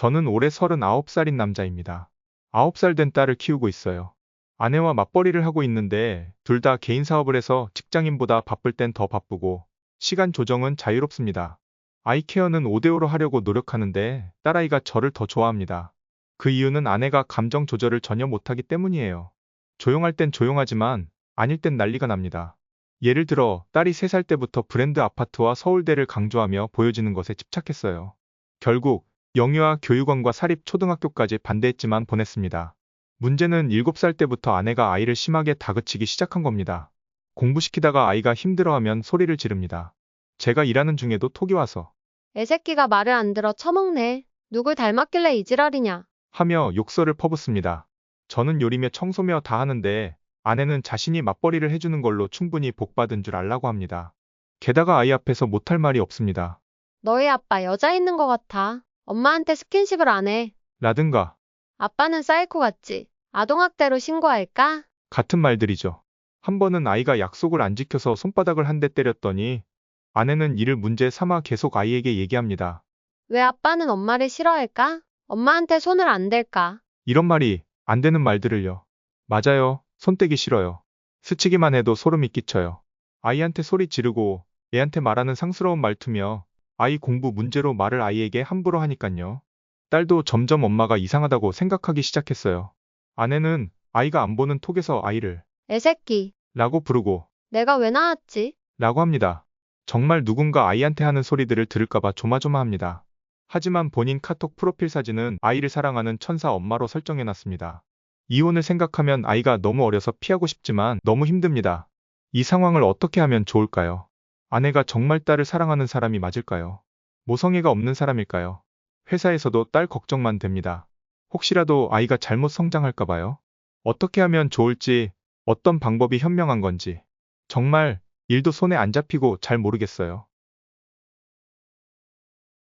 저는 올해 39살인 남자입니다. 9살 된 딸을 키우고 있어요. 아내와 맞벌이를 하고 있는데 둘 다 개인 사업을 해서 직장인보다 바쁠 땐 더 바쁘고 시간 조정은 자유롭습니다. 아이 케어는 5대5로 하려고 노력하는데 딸아이가 저를 더 좋아합니다. 그 이유는 아내가 감정 조절을 전혀 못하기 때문이에요. 조용할 땐 조용하지만 아닐 땐 난리가 납니다. 예를 들어 딸이 3살 때부터 브랜드 아파트와 서울대를 강조하며 보여지는 것에 집착했어요. 결국 영유아 교육원과 사립 초등학교까지 반대했지만 보냈습니다. 문제는 7살 때부터 아내가 아이를 심하게 다그치기 시작한 겁니다. 공부시키다가 아이가 힘들어하면 소리를 지릅니다. 제가 일하는 중에도 톡이 와서 애새끼가 말을 안 들어 처먹네. 누굴 닮았길래 이 지랄이냐. 하며 욕설을 퍼붓습니다. 저는 요리며 청소며 다 하는데 아내는 자신이 맞벌이를 해주는 걸로 충분히 복받은 줄 알라고 합니다. 게다가 아이 앞에서 못할 말이 없습니다. 너희 아빠 여자 있는 것 같아. 엄마한테 스킨십을 안 해. 라든가 아빠는 사이코 같지. 아동학대로 신고할까? 같은 말들이죠. 한 번은 아이가 약속을 안 지켜서 손바닥을 한 대 때렸더니 아내는 이를 문제 삼아 계속 아이에게 얘기합니다. 왜 아빠는 엄마를 싫어할까? 엄마한테 손을 안 댈까? 이런 말이 안 되는 말들을요. 맞아요. 손 떼기 싫어요. 스치기만 해도 소름이 끼쳐요. 아이한테 소리 지르고 애한테 말하는 상스러운 말투며 아이 공부 문제로 말을 아이에게 함부로 하니깐요. 딸도 점점 엄마가 이상하다고 생각하기 시작했어요. 아내는 아이가 안 보는 톡에서 아이를 애새끼. 라고 부르고 내가 왜 나왔지? 라고 합니다. 정말 누군가 아이한테 하는 소리들을 들을까봐 조마조마합니다. 하지만 본인 카톡 프로필 사진은 아이를 사랑하는 천사 엄마로 설정해놨습니다. 이혼을 생각하면 아이가 너무 어려서 피하고 싶지만 너무 힘듭니다. 이 상황을 어떻게 하면 좋을까요? 아내가 정말 딸을 사랑하는 사람이 맞을까요? 모성애가 없는 사람일까요? 회사에서도 딸 걱정만 됩니다. 혹시라도 아이가 잘못 성장할까봐요? 어떻게 하면 좋을지, 어떤 방법이 현명한 건지. 정말 일도 손에 안 잡히고 잘 모르겠어요.